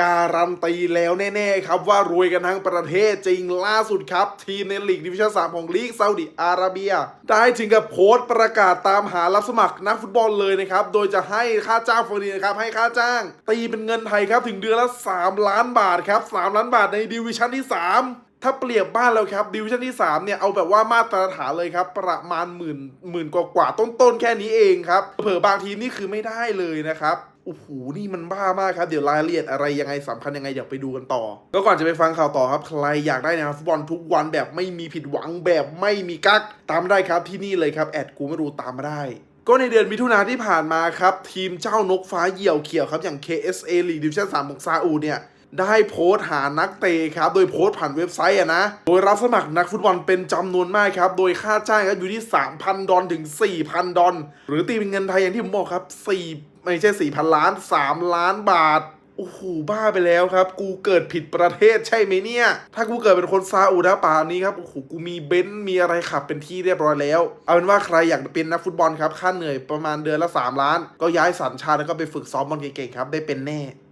การันตีแล้วแน่ๆครับว่ารวยกันทั้งประเทศจริงล่าสุดครับ ทีมในลีกดิวิชั่น3ของลีกซาอุดิอาระเบีย ได้ถึงกับโพสต์ประกาศตามหารับสมัครนักฟุตบอลเลยนะครับ โดยจะให้ค่าจ้างฟรีนะครับ ให้ค่าจ้าง ตีเป็นเงินไทยครับ ถึงเดือนละ 3 ล้านบาทครับ 3 ล้านบาทในดิวิชั่นที่ 3ถ้าเปรียบบ้านเราครับดิวิชั่นที่ 3 เนี่ย เอาแบบว่ามาตรฐานเลยครับ ประมาณหมื่นหมื่นกว่ากว่าต้นๆ แค่นี้เองครับ เผื่อบางทีมนี่คือไม่ได้เลยนะครับ อ้โห นี่มันบ้ามากครับ เดี๋ยวรายละเอียดอะไรยังไงสำคัญยังไงเดี๋ยวไปดูกันต่อ ก็ก่อนจะไปฟังข่าวต่อครับ ใครอยากได้แนวฟุตบอลทุกวันแบบไม่มีผิดหวังแบบไม่มีกักตามได้ครับที่นี่เลยครับแอดกูไม่รู้ตามมาได้ก็ในเดือนมิถุนาที่ผ่านมาครับ ทีมเจ้านกฟ้าเหยี่ยวเขียวครับ อย่าง KSA League Division 3ของซาอุเนี่ย ได้โพสต์หานักเตะครับ โดยโพสต์ผ่านเว็บไซต์อะนะ โดยรับสมัครนักฟุตบอลเป็นจำนวนมากครับ โดยค่าจ้างครับอยู่ที่ 3,000 ดอลถึง 4,000 ดอลหรือตีเป็นเงินไทยอย่างที่ผมบอกครับ4 ไม่ใช่สี่พันล้านสามล้านบาทโอ้โหบ้าไปแล้วครับ กูเกิดผิดประเทศใช่ไหมเนี่ย ถ้ากูเกิดเป็นคนซาอุดะป่านนี้ครับโอ้โหกูมีเบนซ์มีอะไรขับเป็นที่เรียบร้อยแล้ว เอาเป็นว่าใครอยากเป็นนักฟุตบอลครับค่าเหนื่อยประมาณเดือนละ 3 ล้าน ก็ย้ายสัญชาติแล้วก็ไปฝึกซ้อมบอลเก่งๆครับ ได้เป็นแน่